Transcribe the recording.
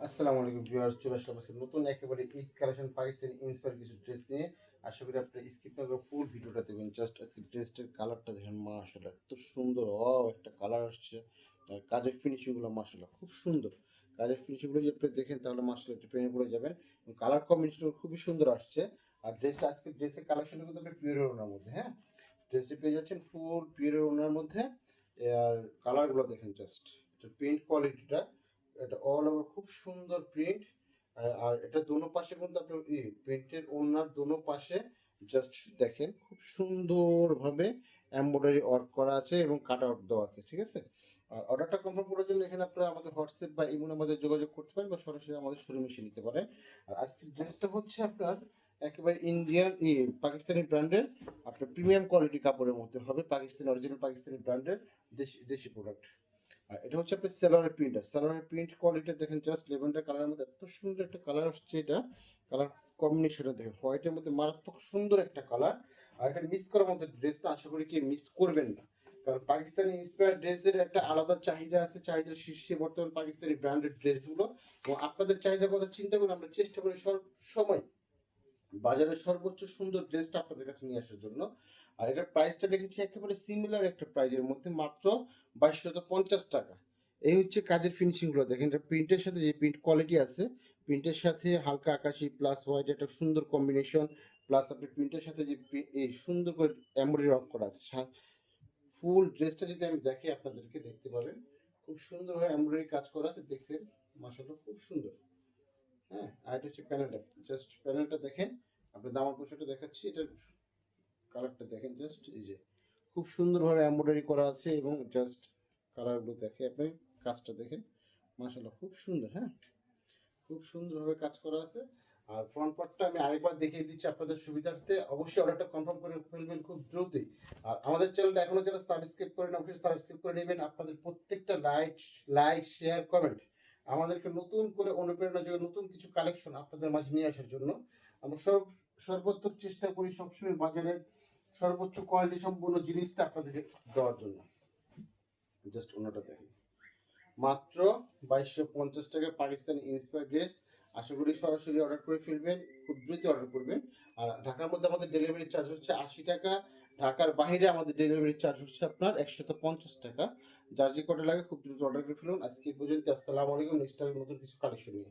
আসসালামু আলাইকুম ভিউয়ার্স, চলে আসলাম আজকে নতুন একেবারে ঈদ কালেকশন পাকিস্তানি ইন্সপায়ার কিছু ড্রেস নিয়ে। আশা করি আপনি স্কিপ না করে ফুল ভিডিওটা দেখবেন জাস্ট আজকে ড্রেসটার কালারটা দেখেন, মাশাআল্লাহ, এত সুন্দর ও একটা কালার আসছে। আর কাজের ফিনিশিংগুলো মাশাআল্লাহ, খুব সুন্দর। কাজের ফিনিশিংগুলো যদি আপনি দেখেন, তাহলে মাশাআল্লাহ একটু প্রেমে পড়ে যাবেন। কালার কম্বিনেশন খুবই সুন্দর আসছে। আর ড্রেসটা আজকে ড্রেসের কালেকশনটা কিন্তু আপনি পিওর ওনার মধ্যে হ্যাঁ? ড্রেসটি পেয়ে যাচ্ছেন ফুল পিওর ওনার মধ্যে। আর কালারগুলো দেখেন জাস্ট প্রিন্ট কোয়ালিটিটা এটা অল ওভার খুব সুন্দর প্রিন্ট আর এটা দোনো পাশে কিন্তু আপনার প্রিন্টের ওনার দোনো পাশে জাস্ট দেখেন খুব সুন্দরভাবে এমব্রয়ডারি ওয়ার্ক করা আছে এবং কাট আউট দেওয়া আছে, ঠিক আছে? আর অর্ডারটা কনফার্ম করার জন্য এখানে আপনারা আমাদের হোয়াটসঅ্যাপ বা ইমোর আমাদের যোগাযোগ করতে পারেন বা সরাসরি আমাদের শোরুমে এসে নিতে পারেন। আর আজকের ড্রেসটা হচ্ছে আপনার একেবারে ইন্ডিয়ান ই পাকিস্তানি ব্র্যান্ডের আপনার প্রিমিয়াম কোয়ালিটি কাপড়ের মধ্যে হবে পাকিস্তানি অরিজিনাল পাকিস্তানি ব্র্যান্ডের দেশি দেশি প্রোডাক্ট এটা হচ্ছে আপনার সেলারের প্রিন্ট সেলারের প্রিন্ট কোয়ালিটি দেখেন জাস্ট লেভেন্ডার কালারের মধ্যে এত সুন্দর একটা কালার আসছে এটা। কালার কম্বিনেশনটা দেখেন হোয়াইটের মধ্যে মারাত্মক সুন্দর একটা কালার আর এটা মিস করার মতো ড্রেসটা আশা করি কি মিস করবেন না। কারণ পাকিস্তানি ইন্সপায়ার ড্রেসের একটা আলাদা চাহিদা আছে, চাহিদার শীর্ষে বর্তমান পাকিস্তানি ব্র্যান্ডেড ড্রেসগুলো এবং আপনাদের চাহিদার কথা চিন্তা করে আমরা চেষ্টা করি সব সময় বাজারের সর্বোচ্চ সুন্দর ড্রেসটা আপনাদের কাছে নিয়ে আসার জন্য। আর এটার প্রাইসটা রেখেছি একেবারে সিমিলার একটা প্রাইজের মধ্যে, মাত্র বাইশশত পঞ্চাশ টাকা। এই হচ্ছে কাজের ফিনিশিংগুলো দেখেন এটা প্রিন্টের সাথে যে প্রিন্ট কোয়ালিটি আছে প্রিন্টের সাথে হালকা আকাশি প্লাস হোয়াইট একটা সুন্দর কম্বিনেশন প্লাস আপনি প্রিন্টের সাথে যে এই সুন্দর করে এমব্রয়ডারি ওয়ার্ক করা আছে ফুল ড্রেসটা যদি আমি দেখি আপনাদেরকে দেখতে পাবেন, খুব সুন্দরভাবে এমব্রয়ডারি কাজ করা আছে, দেখতে মাসাল্লাহ খুব সুন্দর। হ্যাঁ আর এটা হচ্ছে প্যানেলটা। জাস্ট প্যানেলটা দেখেন আপনি দামার পোশাকটা দেখাচ্ছি এটার কালারটা দেখেন জাস্ট এই যে। খুব সুন্দরভাবে এমব্রয়ডারি করা আছে এবং জাস্ট কালারগুলো দেখে আপনি কাজটা দেখেন। মাশাল্লাহ খুব সুন্দর হ্যাঁ। খুব সুন্দরভাবে কাজ করা আছে। আর ফ্রন্ট পার্টটা আমি আরেকবার দেখিয়ে দিচ্ছি আপনাদের সুবিধার্থে। অবশ্যই অর্ডারটা কনফার্ম করে ফেলবেন খুব দ্রুতই। আর আমাদের চ্যানেলটা এখনও যারা সাবস্ক্রাইব করেন, অবশ্যই সাবস্ক্রাইব করে নেবেন। আপনাদের প্রত্যেকটা লাইক লাইক শেয়ার কমেন্ট আমাদেরকে নতুন করে অনুপ্রেরণা যোগে নতুন কিছু কালেকশন আপনাদের মাঝে নিয়ে আসার জন্য আমরা সর্ব সর্বোত্তম চেষ্টা করি সবসময় বাজারের সর্বোচ্চ কোয়ালিটি সম্পূর্ণ জিনিসটা আপনাদেরকে দেওয়ার জন্য। জাস্ট অন্যটা দেখেন। মাত্র বাইশশো পঞ্চাশ টাকা পাকিস্তানি ইন্সপায়ার ড্রেস আশা করি সরাসরি অর্ডার করে ফেলবেন, খুব দ্রুত অর্ডার করবেন। আর ঢাকার মধ্যে আমাদের ডেলিভারি চার্জ হচ্ছে আশি টাকা। ঢাকার বাইরে আমাদের ডেলিভারি চার্জ হচ্ছে আপনার একশত পঞ্চাশ টাকা। যার যে কটা লাগে, খুব দ্রুত অর্ডার করে ফেলুন। আজকে পর্যন্ত, আসসালামু আলাইকুম নেক্সট নতুন কিছু কালেকশন নিয়ে।